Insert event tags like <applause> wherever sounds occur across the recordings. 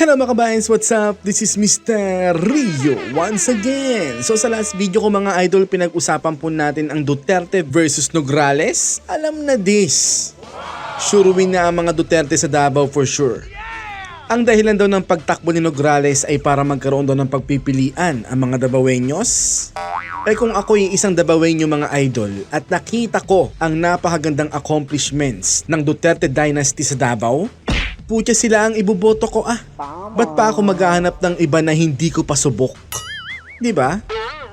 Hello mga kabayans, what's up? This is Mr. Rio once again. So sa last video ko mga idol, pinag-usapan po natin ang Duterte versus Nograles. Alam na this. Sure na ang mga Duterte sa Davao for sure. Ang dahilan daw ng pagtakbo ni Nograles ay para magkaroon daw ng pagpipilian ang mga Davaoeños. Eh kung ako yung isang Davaoeño mga idol at nakita ko ang napakagandang accomplishments ng Duterte Dynasty sa Davao, putya sila ang iboboto ko ah. Ba't pa ako maghahanap ng iba na hindi ko pa subok? Di ba?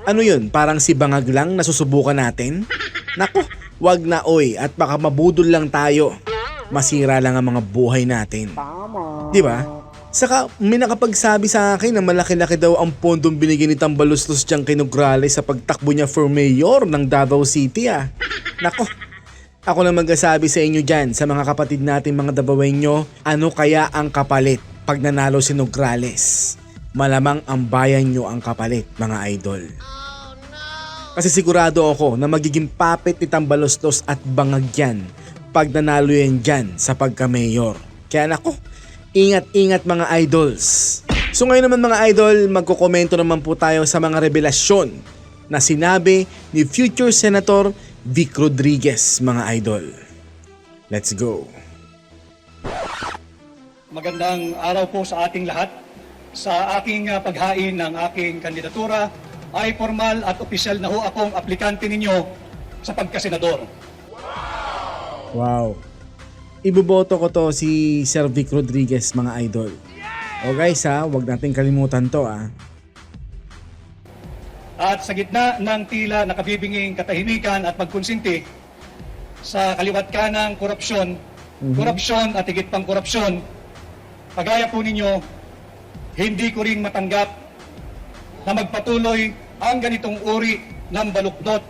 Ano yun, parang si Bangag lang na susubukan natin? Nako, wag na oy at baka mabudol lang tayo. Masira lang ang mga buhay natin. Di ba? Saka may nakapagsabi sa akin na malaki-laki daw ang pondong binigay ni Tambaluslos diyang kay Nograles sa pagtakbo niya for mayor ng Davao City ah. Nako, ako na magsasabi sa inyo dyan, sa mga kapatid natin mga Davaoeño, ano kaya ang kapalit pag nanalo si Nograles? Malamang ang bayan nyo ang kapalit, mga idol. Kasi sigurado ako na magiging papet ni Tambalostos at bangag yan pag nanalo yan dyan sa pagka-mayor. Kaya nako, ingat-ingat mga idols. So ngayon naman mga idol, magkokomento naman po tayo sa mga revelasyon na sinabi ni future Senator Vic Rodriguez mga idol. Let's go. Magandang araw po sa ating lahat. Sa aking uh, paghain ng aking kandidatura ay formal at opisyal na ho akong aplikante ninyo sa pagkasenador. Wow. Iboboto ko to si Sir Vic Rodriguez mga idol. O guys ha, wag natin kalimutan to ah. At sa gitna ng tila nakabibinging katahimikan at pagkonsinti sa kaliwat ka ng korupsyon, korupsyon at higit pang korupsyon, pagaya po ninyo, hindi ko rin matanggap na magpatuloy ang ganitong uri ng balukdot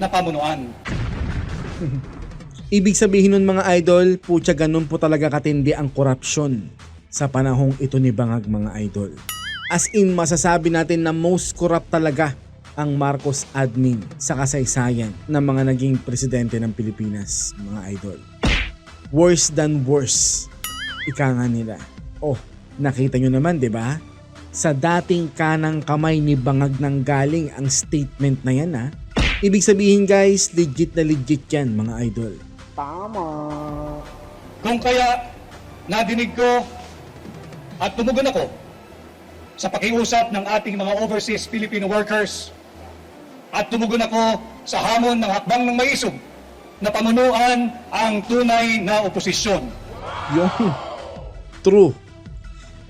na pamunuan. <laughs> Ibig sabihin nun mga idol, putya ganun po talaga katindi ang korupsyon sa panahong ito ni Bangag mga idol. As in, masasabi natin na most corrupt talaga ang Marcos admin sa kasaysayan ng mga naging presidente ng Pilipinas, mga idol. Worse than worse. Ika nga nila. Oh, nakita nyo naman, di ba? Sa dating kanang kamay ni Bangag nang galing ang statement na yan ha. Ibig sabihin guys, legit na legit yan mga idol. Kung kaya nadinig ko at tumugon ako sa pakiusap ng ating mga overseas Filipino workers at tumugon ako sa hamon ng hakbang ng maisog na pamunuan ang tunay na oposisyon. Yung true.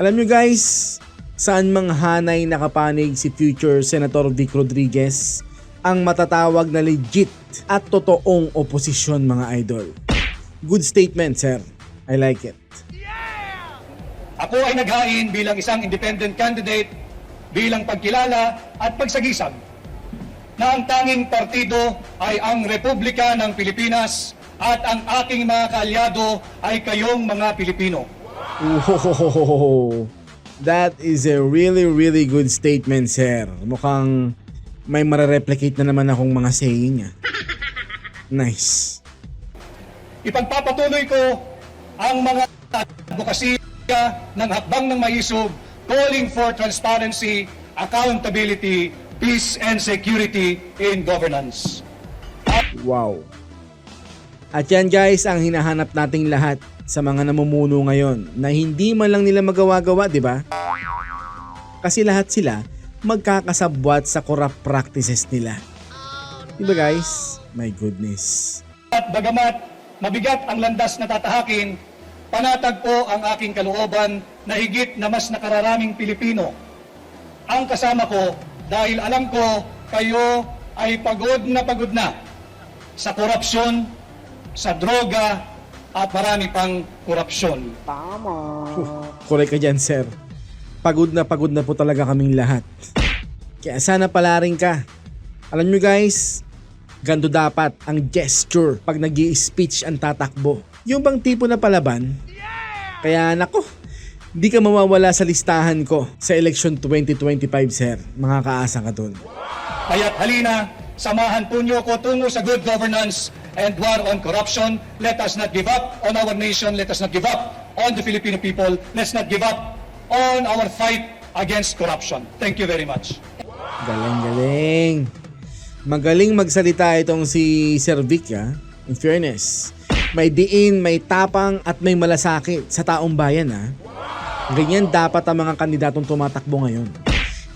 Alam nyo guys, saan mang hanay nakapanig si future Senator Vic Rodriguez ang matatawag na legit at totoong oposisyon mga idol. Good statement sir. I like it. Ako ay naghain bilang isang independent candidate bilang pagkilala at pagsagisag na ang tanging partido ay ang Republika ng Pilipinas at ang aking mga kaalyado ay kayong mga Pilipino. Whoa, that is a really really good statement sir. Mukhang may marereplicate na naman akong mga saying <laughs> ah. Nice. Ipagpapatuloy ko ang mga advokasya ng hakbang ng maisog calling for transparency, accountability, peace and security in governance. Wow. At yan guys ang hinahanap nating lahat sa mga namumuno ngayon na hindi man lang nila magawa-gawa, di ba? Kasi lahat sila magkakasabwat sa corrupt practices nila. Di ba guys? My goodness. At bagamat mabigat ang landas na tatahakin, panatag po ang aking kalooban na higit na mas nakararaming Pilipino. Ang kasama ko dahil alam ko kayo ay pagod na pagod na sa korupsyon, sa droga, at marami pang korupsyon. Correct ka dyan, sir. Pagod na pagod na po talaga kaming lahat. Kaya sana palaring ka. Alam nyo guys, ganito dapat ang gesture pag nag speech ang tatakbo. Yung bang tipo na palaban? Kaya nako, di ka mawawala sa listahan ko sa election 2025 sir. Makakaasa ka dun. Kaya't halina, samahan po niyo ko tungo sa good governance and war on corruption. Let us not give up on our nation. Let us not give up on the Filipino people. Let's not give up on our fight against corruption. Thank you very much. Galing, galing. Magaling magsalita itong si Sir Vic, ah. In fairness. May diin, may tapang, at may malasakit sa taong bayan, ah. Ganyan dapat ang mga kandidatong tumatakbo ngayon.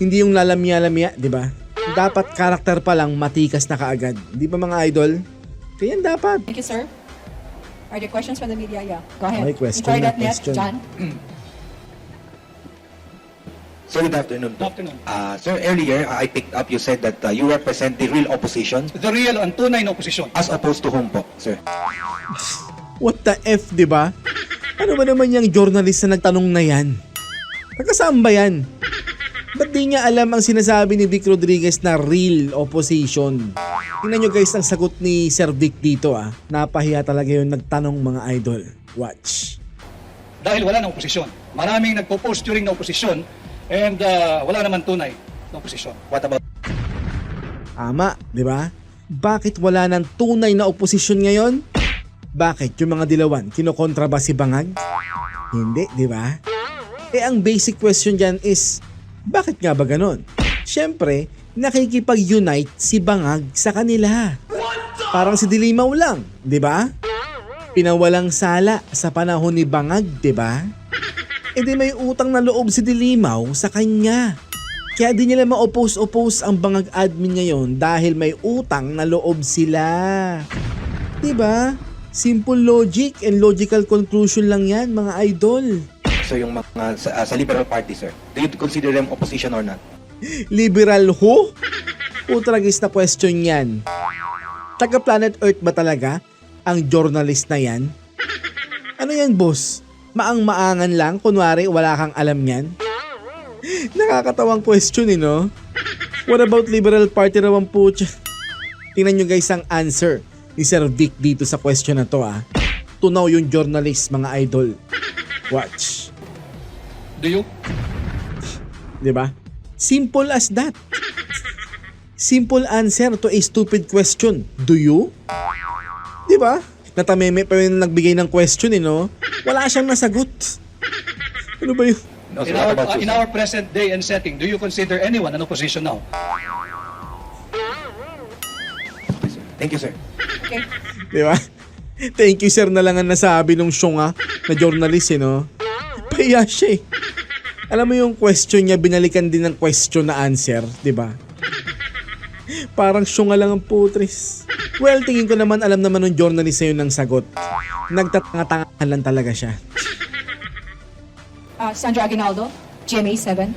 Hindi yung lalamya-lamya, di ba? Dapat karakter pa lang matikas na kaagad. Di ba mga idol? Ganyan dapat. Thank you, sir. Are there questions from the media? Yeah, go ahead. Okay, question Try na, that net, question. John. <clears throat> Sir, good afternoon. Good afternoon. Uh, sir, earlier uh, I picked up you said that uh, you represent the real opposition The real and tunay na oposisyon. as opposed to whom po, sir? What the F, di ba? Ano ba naman yung journalist na nagtanong na yan? Nagkasaan ba yan? Ba't di niya alam ang sinasabi ni Vic Rodriguez na real opposition? Tingnan nyo guys ang sagot ni Sir Vic dito ah. Napahiya talaga yung nagtanong mga idol. Watch. Dahil wala ng oposisyon. Maraming nagpo-post during na oposisyon and uh, wala naman tunay na oposisyon. What about Ama, di ba? Bakit wala ng tunay na oposisyon ngayon? Bakit yung mga dilawan, kinokontra ba si Bangag? Hindi, di ba? Eh ang basic question dyan is, bakit nga ba ganon? Siyempre, nakikipag-unite si Bangag sa kanila. Parang si Dilimaw lang, di ba? Pinawalang sala sa panahon ni Bangag, di ba? E di may utang na loob si Dilimaw sa kanya. Kaya di nila ma-oppose-oppose ang bangag admin ngayon dahil may utang na loob sila. 'Di ba? Simple logic and logical conclusion lang yan mga idol. sir yung mga sa, uh, sa Liberal Party, sir? Do you consider them opposition or not? <laughs> Liberal ho? Utragis na question yan. Taga Planet Earth ba talaga ang journalist na yan? Ano yan boss? Maang-maangan lang, kunwari wala kang alam yan? <laughs> Nakakatawang question eh no? What about Liberal Party raw ang putya? Tingnan nyo guys ang answer ni Sir Vic dito sa question na to ah. Tunaw yung journalist mga idol. Watch. Do you? 'Di ba? Simple as that. Simple answer to a stupid question. Do you? 'Di ba? Natameme pa yung nagbigay ng question eh, no? Wala siyang nasagot. Ano ba yun? In our, uh, in our present day and setting, do you consider anyone an opposition now? Thank you, sir. Di ba? Thank you sir na lang ang nasabi nung syunga na journalist eh, no? Pahiya siya eh. Alam mo yung question niya, binalikan din ng question na answer, di ba? Parang syunga lang ang putris. Well, tingin ko naman alam naman ng journalist na yun ng sagot. Nagtatanga-tangahan lang talaga siya. Uh, Sandra Aguinaldo, GMA 7.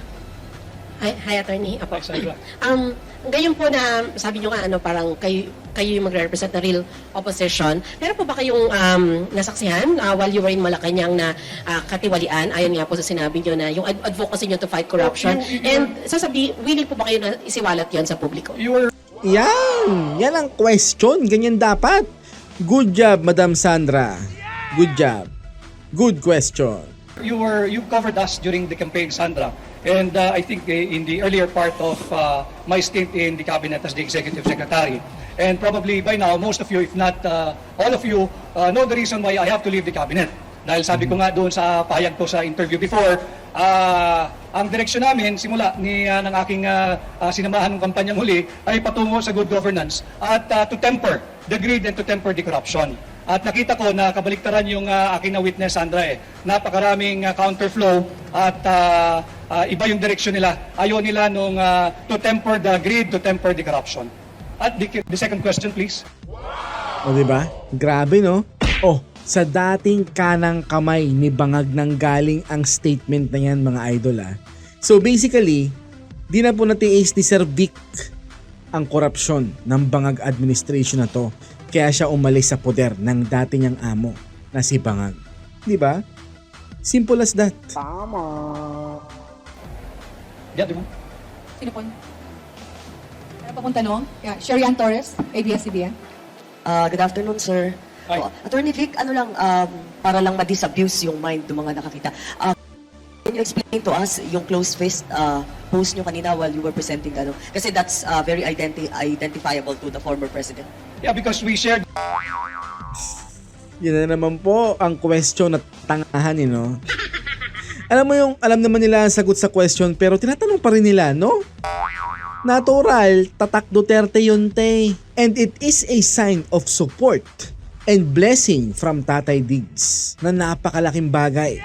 Hi, hi attorney. Apo. Hi, Sandra. Um, ngayon po na sabi nyo nga ano parang kayo kayo yung magre-represent na real opposition. Meron po ba kayong um, nasaksihan uh, while you were in Malacanang na uh, katiwalian ayon nga po sa sinabi nyo na yung ad- advocacy nyo to fight corruption and sasabi willing po ba kayo na isiwalat yan sa publiko? Yan! Yan ang question. Ganyan dapat. Good job, Madam Sandra. Good job. Good question. you were you covered us during the campaign, Sandra, and uh, I think uh, in the earlier part of uh, my stint in the cabinet as the executive secretary, and probably by now most of you, if not uh, all of you, uh, know the reason why I have to leave the cabinet. Dahil sabi ko nga doon sa pahayag ko sa interview before, ah, ang direksyon namin simula ni ah, ng aking ah, ah, sinamahan ng kampanyang huli ay patungo sa good governance at ah, to temper the greed and to temper the corruption. At nakita ko na kabaliktaran yung ah, aking na-witness, Sandra eh. Napakaraming ah, counterflow at ah, ah, iba yung direksyon nila. Ayaw nila nung ah, to temper the greed, to temper the corruption. At the, the second question, please. O di ba? Grabe no? Oh, sa dating kanang kamay ni Bangag nang galing ang statement na yan mga idol ah. So basically, di na po natiis ni Sir Vic ang korupsyon ng Bangag administration na to. Kaya siya umalis sa poder ng dati niyang amo na si Bangag. Di ba? Simple as that. Yeah, di ba? Sino po? Ano pa pong tanong? Yeah, Sherian Torres, ABS-CBN. Ah, good afternoon, sir. Hi. Oh, Attorney Vic, ano lang, um, para lang ma-disabuse yung mind ng mga nakakita. Ah, can you explain to us yung close fist uh, post nyo kanina while you were presenting ano? Kasi that's ah, very identi- identifiable to the former president. Yeah, because we shared Yan na naman po ang question na tangahan eh, no? Alam mo yung, alam naman nila ang sagot sa question pero tinatanong pa rin nila, no? Natural, tatak Duterte yun, te. And it is a sign of support and blessing from Tatay Diggs na napakalaking bagay.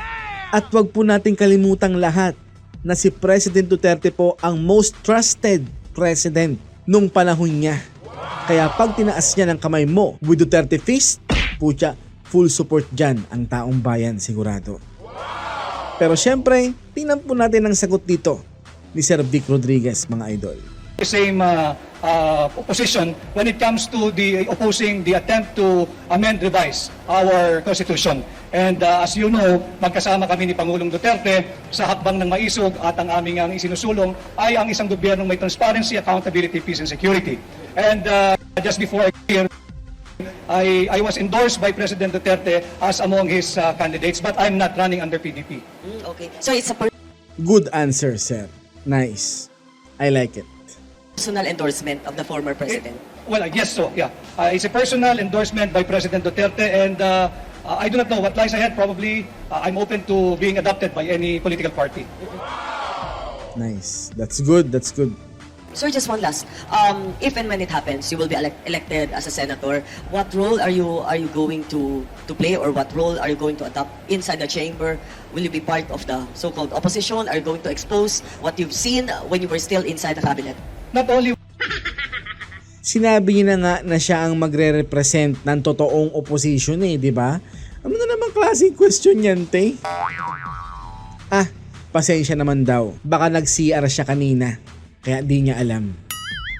At wag po nating kalimutang lahat na si President Duterte po ang most trusted president nung panahon niya. Kaya pag tinaas niya ng kamay mo with Duterte fist, pucha, full support dyan ang taong bayan sigurado. Pero syempre, tingnan po natin ang sagot dito ni Sir Vic Rodriguez, mga idol. the same uh, uh, position when it comes to the opposing the attempt to amend, revise our Constitution. And uh, as you know, magkasama kami ni Pangulong Duterte sa hakbang ng maisog at ang aming ang isinusulong ay ang isang gobyernong may transparency, accountability, peace and security. And uh, just before I here, I, I was endorsed by President Duterte as among his uh, candidates, but I'm not running under PDP. Mm, okay. So it's a Good answer, sir. Nice. I like it. personal endorsement of the former president. Well, I guess so, yeah. Uh, it's a personal endorsement by President Duterte and uh, uh, I do not know what lies ahead. Probably uh, I'm open to being adopted by any political party. Nice. That's good. That's good. Sir, just one last. Um, if and when it happens, you will be elec- elected as a senator. What role are you are you going to to play, or what role are you going to adopt inside the chamber? Will you be part of the so-called opposition? Are you going to expose what you've seen when you were still inside the cabinet? Not only <laughs> Sinabi niya na nga na siya ang magre-represent ng totoong opposition eh, di ba? Ano na namang klaseng question yan, te? Ah, pasensya naman daw. Baka nag-CR siya kanina. Kaya di niya alam.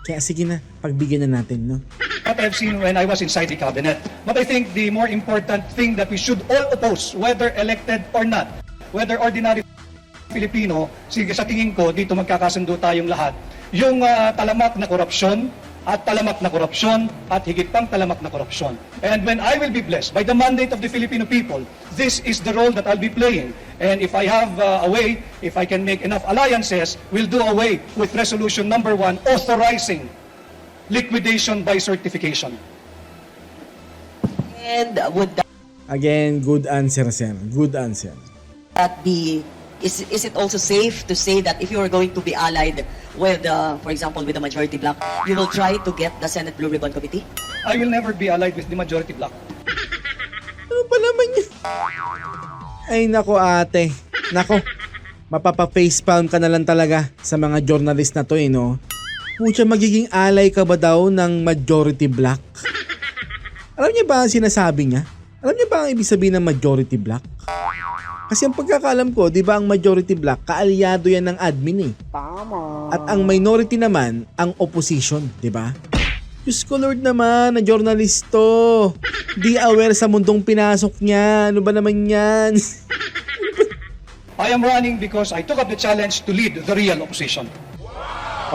Kaya sige na, pagbigyan na natin, no? what I've seen when I was inside the cabinet. But I think the more important thing that we should all oppose, whether elected or not, whether ordinary Filipino, sige sa tingin ko, dito magkakasundo tayong lahat, yung ah, talamak na korupsyon, at talamak na korupsyon, at higit pang talamak na korupsyon. And when I will be blessed by the mandate of the Filipino people, this is the role that I'll be playing. And if I have uh, a way, if I can make enough alliances, we'll do away with resolution number one, authorizing liquidation by certification. And would Again, good answer, sir. Good answer. that be? Is, is it also safe to say that if you are going to be allied with, uh, for example, with the majority bloc, you will try to get the Senate Blue Ribbon Committee? I will never be allied with the majority bloc. <laughs> Ano ba naman yun? Ay nako ate. Nako. Mapapa-facepalm ka na lang talaga sa mga journalist na to eh no. Pucha magiging alay ka ba daw ng majority black? Alam niya ba ang sinasabi niya? Alam niya ba ang ibig sabihin ng majority black? Kasi ang pagkakaalam ko, di ba ang majority black, kaalyado yan ng admin eh. Tama. At ang minority naman, ang opposition, di ba? Diyos ko Lord naman, na journalisto. Di aware sa mundong pinasok niya. Ano ba naman yan? <laughs> I am running because I took up the challenge to lead the real opposition.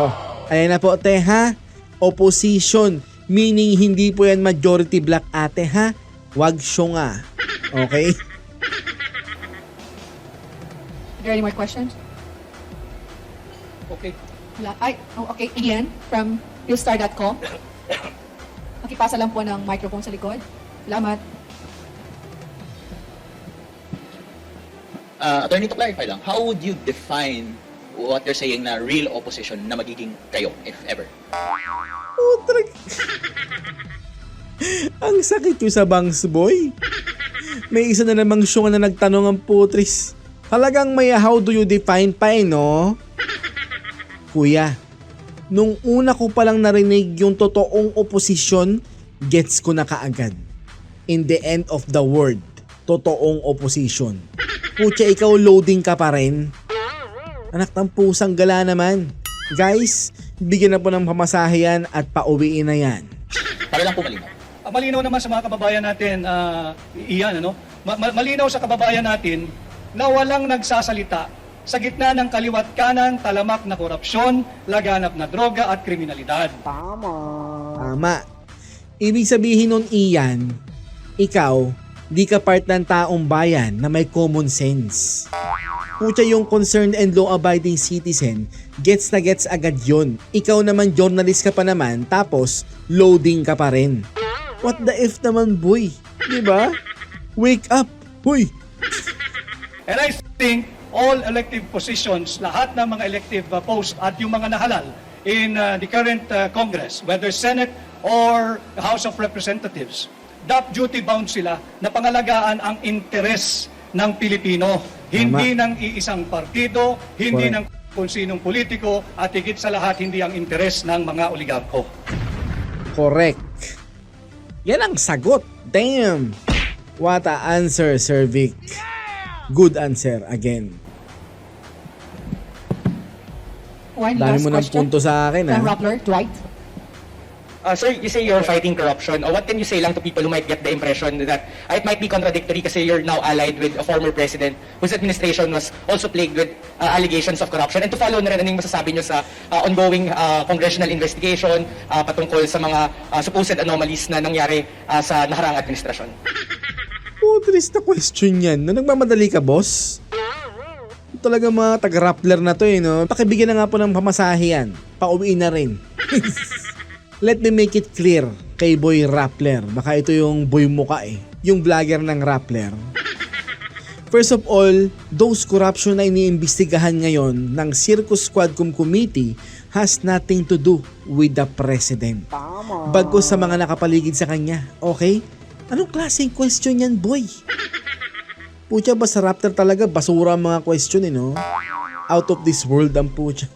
oh, ayan na po te ha. Opposition. Meaning hindi po yan majority black ate ha. Wag siyo nga. Okay? Are there any more questions? Okay. Wala. Ay, oh, okay. Ian from Philstar.com. Makipasa lang po ng microphone sa likod. Salamat. uh, attorney to clarify lang, how would you define what you're saying na real opposition na magiging kayo, if ever? Putrek. ang sakit yung sa bangs boy. May isa na namang syunga na nagtanong ang putris. Halagang may how do you define pa eh, no? Kuya, nung una ko palang narinig yung totoong oposisyon, gets ko na kaagad. In the end of the word, totoong opposition. Putya, ikaw loading ka pa rin. Anak ng pusang gala naman. Guys, bigyan na po ng pamasahe yan at pauwiin na yan. Para lang po malinaw. Ah, malinaw naman sa mga kababayan natin, ah, iyan, ano? Ma- ma- malinaw sa kababayan natin na walang nagsasalita sa gitna ng kaliwat kanan, talamak na korupsyon, laganap na droga at kriminalidad. Tama. Ibig sabihin nun iyan, ikaw, di ka part ng taong bayan na may common sense. Pucha yung concerned and law-abiding citizen, gets na gets agad yon. Ikaw naman journalist ka pa naman, tapos loading ka pa rin. What the F naman boy? Di ba? Wake up! Huy! And I think all elective positions, lahat ng mga elective uh, post at yung mga nahalal in uh, the current uh, Congress, whether Senate or the House of Representatives, DAP duty bound sila na pangalagaan ang interes ng Pilipino, hindi ng iisang partido, hindi Correct. ng kung sinong politiko, at higit sa lahat, hindi ang interes ng mga oligarko. Correct. Yan ang sagot. Damn. What a answer, Sir Vic. Good answer again. One Dami last mo ng question. punto sa akin, From ah. Rappler, Dwight. Uh, sir, you say you're fighting corruption. Uh, what can you say lang to people who might get the impression that uh, it might be contradictory kasi you're now allied with a former president whose administration was also plagued with uh, allegations of corruption? And to follow na rin, anong masasabi nyo sa uh, ongoing uh, congressional investigation uh, patungkol sa mga uh, supposed anomalies na nangyari uh, sa naharang administrasyon? Putris na question yan. Na nagmamadali ka, boss? Talaga mga taga-rappler na to eh, no? Pakibigyan na nga po ng pamasahe yan. Pauwiin na rin. <laughs> Let me make it clear kay Boy Rappler. Baka ito yung boy muka eh. Yung vlogger ng Rappler. First of all, those corruption na iniimbestigahan ngayon ng Circus Quadcom Committee has nothing to do with the President. Bagos sa mga nakapaligid sa kanya, okay? Anong klaseng question yan, boy? Pucha ba sa Raptor talaga basura ang mga question eh, no? Out of this world ang pucha.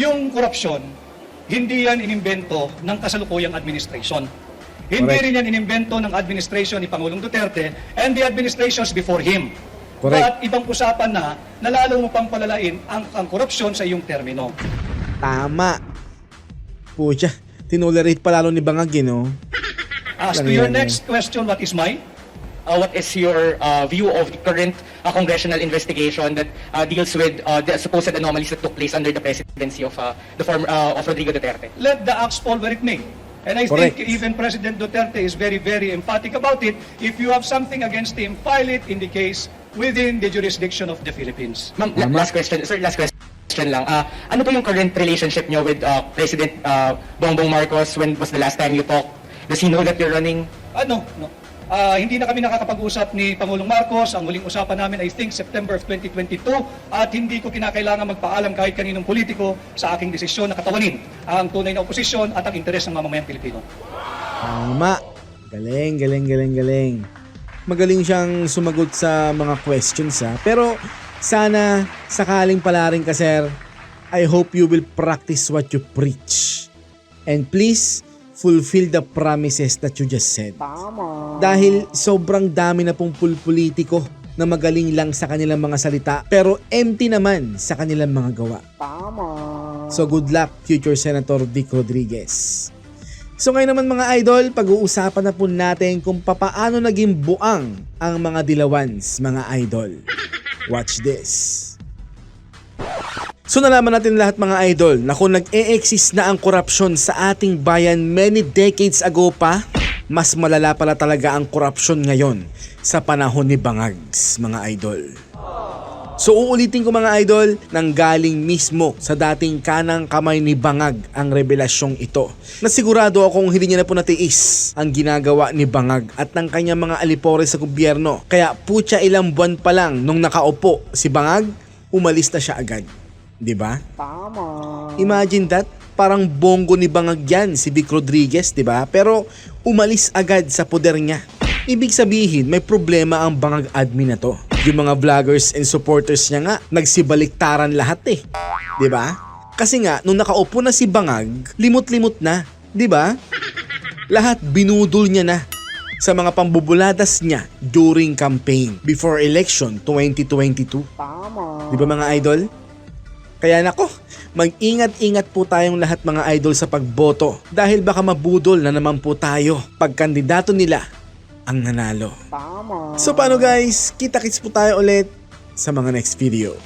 Yung korupsyon, hindi yan inimbento ng kasalukuyang administration. Hindi Correct. rin yan inimbento ng administration ni Pangulong Duterte and the administrations before him. Correct. At ibang usapan na na lalo mo pang palalain ang, ang korupsyon sa iyong termino. Tama. Pucha, tinolerate pa lalo ni Bangag, eh, no? As to your eh? next question, what is mine? Uh, what is your uh, view of the current uh, congressional investigation that uh, deals with uh, the supposed anomalies that took place under the presidency of uh, the former uh, of Rodrigo Duterte? Let the axe fall where it may. And I Correct. think even President Duterte is very, very emphatic about it. If you have something against him, file it in the case within the jurisdiction of the Philippines. Ma'am, la- last question. Sir, last question lang. Uh, ano po yung current relationship nyo with uh, President uh, Bongbong Marcos? When was the last time you talked? Does he know that you're running? Ano? No. Ah, hindi na kami nakakapag-usap ni Pangulong Marcos. Ang muling usapan namin, I think, September of 2022. At hindi ko kinakailangan magpaalam kahit kaninong politiko sa aking desisyon na katawanin ang tunay na oposisyon at ang interes ng mamamayang Pilipino. Tama. Galing, galing, galing, galing. Magaling siyang sumagot sa mga questions ha. Pero sana sakaling pala rin ka sir, I hope you will practice what you preach. And please, fulfill the promises that you just said. Dahil sobrang dami na pong pulpolitiko na magaling lang sa kanilang mga salita pero empty naman sa kanilang mga gawa. So good luck future Senator Vic Rodriguez. So ngayon naman mga idol, pag-uusapan na po natin kung papaano naging buang ang mga dilawans mga idol. Watch this. So nalaman natin lahat mga idol na kung nag-e-exist na ang korupsyon sa ating bayan many decades ago pa, mas malala pala talaga ang korupsyon ngayon sa panahon ni Bangags mga idol. So uulitin ko mga idol, nang galing mismo sa dating kanang kamay ni Bangag ang revelasyong ito. Nasigurado akong hindi niya na po natiis ang ginagawa ni Bangag at ng kanyang mga alipore sa gobyerno. Kaya putya ilang buwan pa lang nung nakaupo si Bangag, umalis na siya agad. 'Di ba? Tama. Imagine that, parang bongo ni Bangag yan si Vic Rodriguez, 'di ba? Pero umalis agad sa poder niya. Ibig sabihin, may problema ang Bangag admin na to. Yung mga vloggers and supporters niya nga, nagsibaliktaran lahat eh. 'Di ba? Kasi nga, nung nakaupo na si Bangag, limot-limot na. 'Di ba? Lahat binudol niya na sa mga pambubuladas niya during campaign before election 2022. Di ba mga idol? Kaya nako, mag-ingat-ingat po tayong lahat mga idol sa pagboto dahil baka mabudol na naman po tayo pag kandidato nila ang nanalo. So paano guys, kita-kits po tayo ulit sa mga next video.